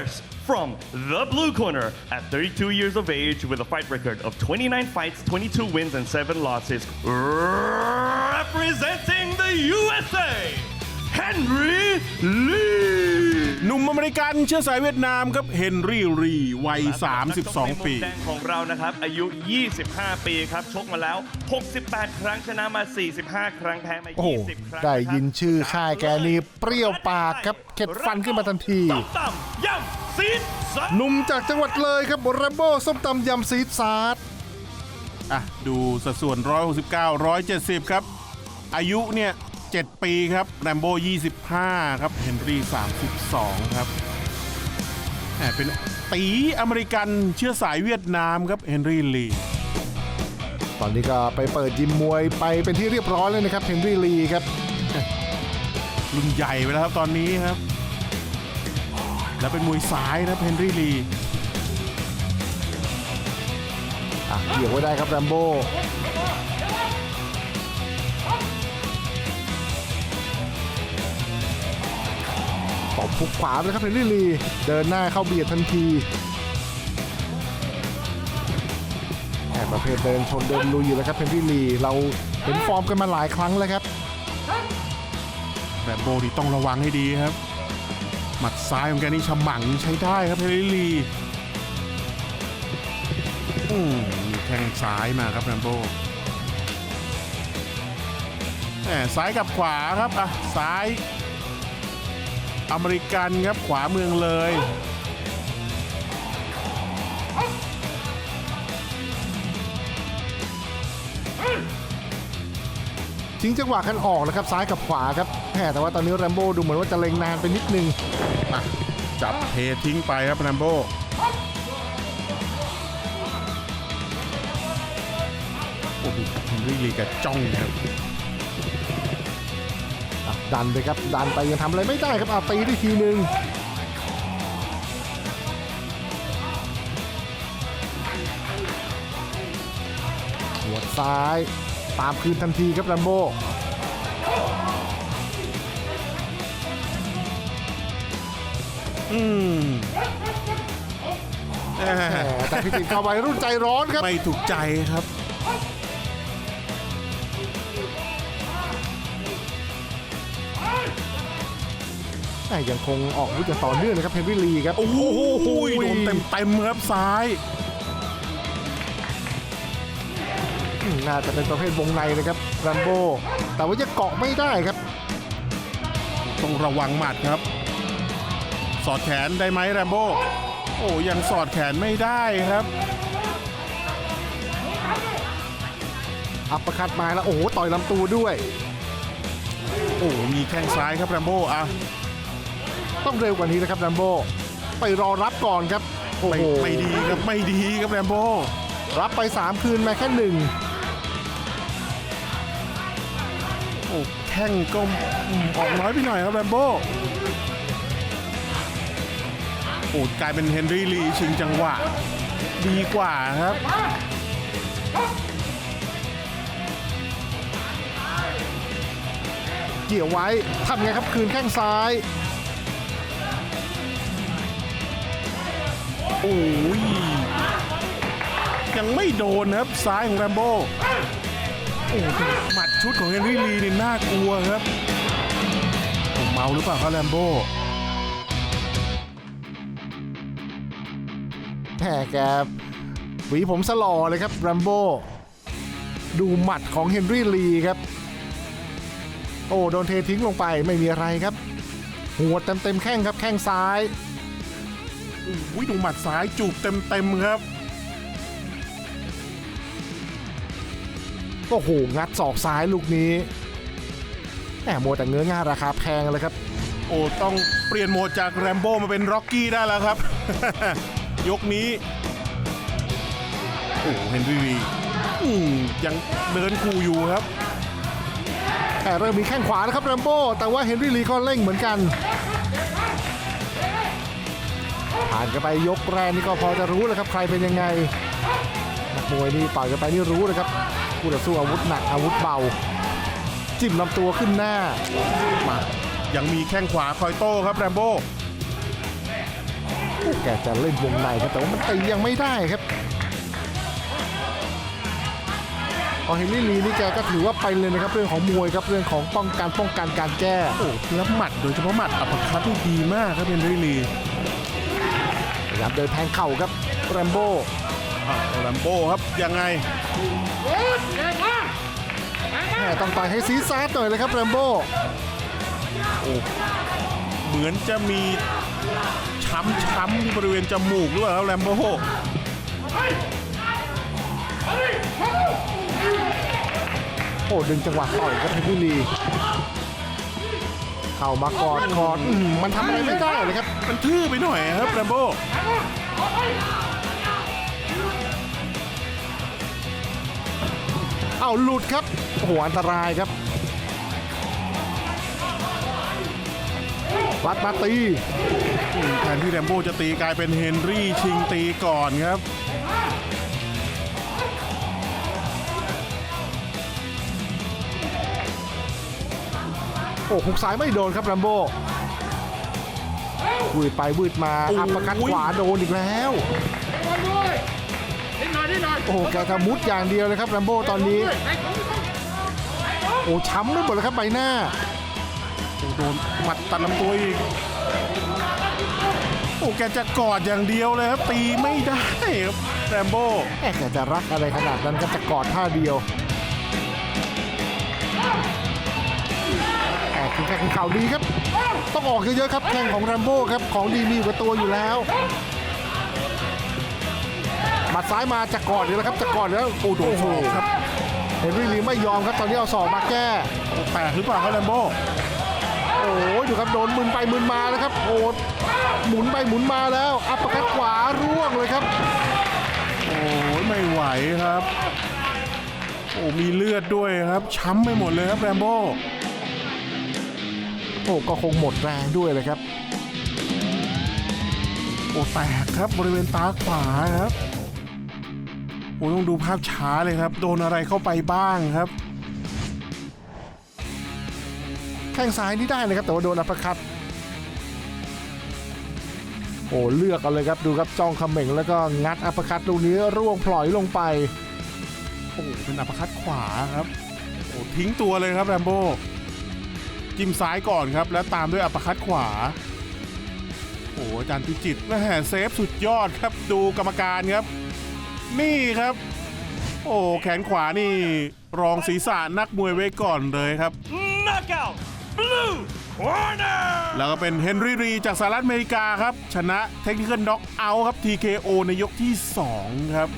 First, from the blue corner, at 32 years of age with a fight record of 29 fights, 22 wins, and 7 losses, representing the USA, Henry Lee. หนุ่มอเมริกันเชื้อสายเวียดนามครับเฮนรี่รีวัย 32 ปี นักชกในมุมแดงของเรานะครับ อายุ 25 ปีครับ ชกมาแล้ว 68 ครั้งชนะมา 45 ครั้งแพ้มาโอ้โห 20 ครั้งได้ยินชื่อนะครับค่ายแกนี่เปรี้ยวปากครับ เข็ดฟันขึ้นมาทันทีส้มตำยำ ซีดสันหนุ่มจากจังหวัดเลยครับแรมโบ้ส้มตำยำซีดซาร์ดอะดูสัดส่วน 169 170 ครับ อายุเนี่ย 7 ปีครับแรมโบ้25 ครับเฮนรี่ 32 ครับแหมเป็นตีอเมริกันเชื้อสายเวียดนามครับเฮนรี่ลีตอนนี้ก็ไปเปิดยิมมวยไปเป็นที่เรียบร้อยเลยนะครับเฮนรี่ลีครับ รุ่นใหญ่ไปแล้วครับตอนนี้ครับ แล้วเป็นมวยซ้ายนะครับเฮนรี่ลีอะเกี่ยวไว้ได้ครับแรมโบ้ตบพุกขวาไปเลยครับเฮนรี่ลี เดินหน้าเข้าเบียดทันทีแอบประเภทเดินชนเดินลุยอยู่แล้วครับเฮนรี่ลี เราเห็นฟอร์มกันมาหลายครั้งแล้วครับแรมโบ้นี่ต้องระวังให้ดีครับ หมัดซ้ายของแกนี่ฉมังใช้ได้ครับเฮลิลีอืมมีแทงซ้ายมาครับแรมโบ้แหมซ้ายกับขวาครับอะซ้าย อเมริกันครับขวาเมืองเลย ทิ้งจังหวะกันออกนะครับซ้ายกับขวาครับแหมแต่ว่าตอนนี้แรมโบ้ดูเหมือนว่าจะเล็งนานไปนิดนึงมาจับเททิ้งไปครับแรมโบ้โอ้โหเฮนรี่ลีกับจ้องครับอะดันไปครับ ดันไปยังทำอะไรไม่ได้ครับอาตีได้ทีหนึ่งหัวดซ้าย ตามคืนทันทีครับแรมโบ้อืมแหแหมมแต่พิจิตรเข้าไปรุ่นใจร้อนครับ ไม่ถูกใจครับแหมยังคงออกอาวุธอย่างต่อเนื่องนะครับเฮนรี่ลีครับ โอ้โหโดนเต็มเต็มๆครับซ้าย น่าจะเป็นประเภทวงในนะครับแรมโบ้แต่ว่าจะเกาะไม่ได้ครับ ต้องระวังหมัดครับ สอดแขนได้ไหมแรมโบ้โอ้ยังสอดแขนไม่ได้ครับ อัปเปอร์คัดมาแล้วโอ้โหต่อยลำตัวด้วย โอ้มีแข้งซ้ายครับแรมโบ้อะต้องเร็วกว่านี้นะครับแรมโบ้ไปรอรับก่อนครับ โอ้ไม่โหไม่ดีครับไม่ดีครับแรมโบ้รับไป 3 คืนมาแค่หนึ่ง โอ้แข้งก็อืมออกน้อยไปหน่อยครับแรมโบ้โอ้กลายเป็นเฮนรี่ลีชิงจังหวะ ดีกว่าครับเกี่ยวไว้ทำไงครับคืนแข้งซ้าย โอ้ย ยังไม่โดนนะครับซ้ายของแรมโบ้โอ้หมัด ชุดของเฮนรี่ลีนี่น่ากลัวครับผมเมาหรือเปล่าครับแรมโบ้แท่แกหวีผมสลอเลยครับแรมโบ้ดูหมัดของเฮนรี่ลีครับ โอ้โดนเททิ้งลงไปไม่มีอะไรครับ หัวดเต็มๆแข้งครับแข้งซ้ายโอ้ยดูหมัดซ้ายจูบเต็มๆครับ โอ้โหงัดศอกซ้ายลูกนี้แหมโมวแต่เงื้อง่าราคาแพงเลยครับ โอ้ต้องเปลี่ยนโหมดจากแรมโบ้มาเป็นร็อกกี้ได้แล้วครับ ยกนี้ โอ้เฮนรี่ลีอืมยังเดินคูอยู่ครับ แต่เริ่มมีแข้งขวาแล้วครับแรมโบ้แต่ว่าเฮนรี่ลีก็เร่งเหมือนกัน ผ่านกันไปยกแรกนี่ก็พอจะรู้เลยครับใครเป็นยังไง นักมวยนี่ต่อยกันไปนี่รู้เลยครับคู่ต่อสู้อาวุธหนักอาวุธเบา จิ้มลำตัวขึ้นหน้ามายังมีแข้งขวาคอยโต้ครับแรมโบ้แกจะเล่นวงในครับแต่ว่ามันตียังไม่ได้ครับพอเฮนรี่ลีนี่แกก็ถือว่าไปเลยนะครับเรื่องของมวยครับเรื่องของป้องกันป้องกันการแก้โอ้แล้วหมัดโดยเฉพาะหมัดอัปเปอร์คัตนี่ดีมากครับเฮนรี่ลีพยายามเดินแทงเข่าครับแรมโบ้ อะแลมโบ้ครับยังไงแม่ต้องต่อยให้ซีซาร์หน่อยเลยครับแรมโบ้เหมือนจะมีช้ำช้ำๆที่บริเวณจมูกด้วยครับแลมโบ้โอ้ดึงจังหวะต่อยครับเฮนรี่ลีเข้ามากอดคอดอื้อหือมันทำอะไรไม่ได้เลยครับ มันทื่อไปหน่อยครับแลมโบ้ เอาหลุดครับโอ้โหอันตรายครับรัดมาตีแทนที่แลมโบ้จะตีกลายเป็นเฮนรี่ชิงตีก่อนครับโอ้หุกซ้ายไม่โดนครับแรมโบ้วืดไปวืดมาโอ้ยอัปประคัดขวาโดนอีกแล้ว โอ้โหแกจะมุดอย่างเดียวเลยครับแรมโบ้ตอนนี้ โอ้ช้ำไปหมดเลยครับใบหน้าโอ้โดนหมัดตัดลำตัวอีก โอ้แกจะกอดอย่างเดียวเลยครับตีไม่ได้ครับแรมโบ้แอบแกจะรักอะไรขนาดนั้นก็จะกอดท่าเดียวแอบคือแข่ข่าวดีครับ ต้องออกเยอะๆครับแข่งของแรมโบ้ครับของดีมีอยู่กับตัวอยู่แล้ว หมัดซ้ายมาจะกอดอยู่แล้วครับจะกอดอยู่แล้วโอ้โหโอ้โหครับเฮนรี่ลีไม่ยอมครับตอนนี้เอาศอกมาแก้แตกหรือเปล่าครับแรมโบ้โอ้โหดูครับโดนมึนไปมึนมาแล้วครับโอ้หมุนไปหมุนมาแล้ว อัปเปอร์คัดขวาร่วงเลยครับ โอ้ยไม่ไหวครับโอ้มีเลือดด้วยครับ ช้ำไปหมดเลยครับแรมโบ้โอ้ก็คงหมดแรงด้วยเลยครับ โอ้แตกครับบริเวณตาขวาครับ โอ้ต้องดูภาพช้าเลยครับ โดนอะไรเข้าไปบ้างครับ แข้งซ้ายนี่ได้นะครับ แต่ว่าโดนอัปคัดโอ้เลือกเอาเลยครับดูครับจ้องเขม่งแล้วก็งัดอัปคัดลูกนี้ร่วงพลอยลงไปโอ้เป็นอัปคัตขวาครับโอ้ทิ้งตัวเลยครับแรมโบ้จิ้มซ้ายก่อนครับ แล้วตามด้วยอัปคัตขวาโอ้อาจารย์พิจิตรแม่เซฟสุดยอดครับดูกรรมการครับ นี่ครับ โอ้แขนขวานี่รองศีรษะนักมวยไว้ก่อนเลยครับ Knockout! Blue corner! แล้วก็เป็นเฮนรี่รีจากสหรัฐอเมริกาครับ ชนะเทคนิค l น็อกเอาท์ครับ TKO ในยกที่ 2 ครับ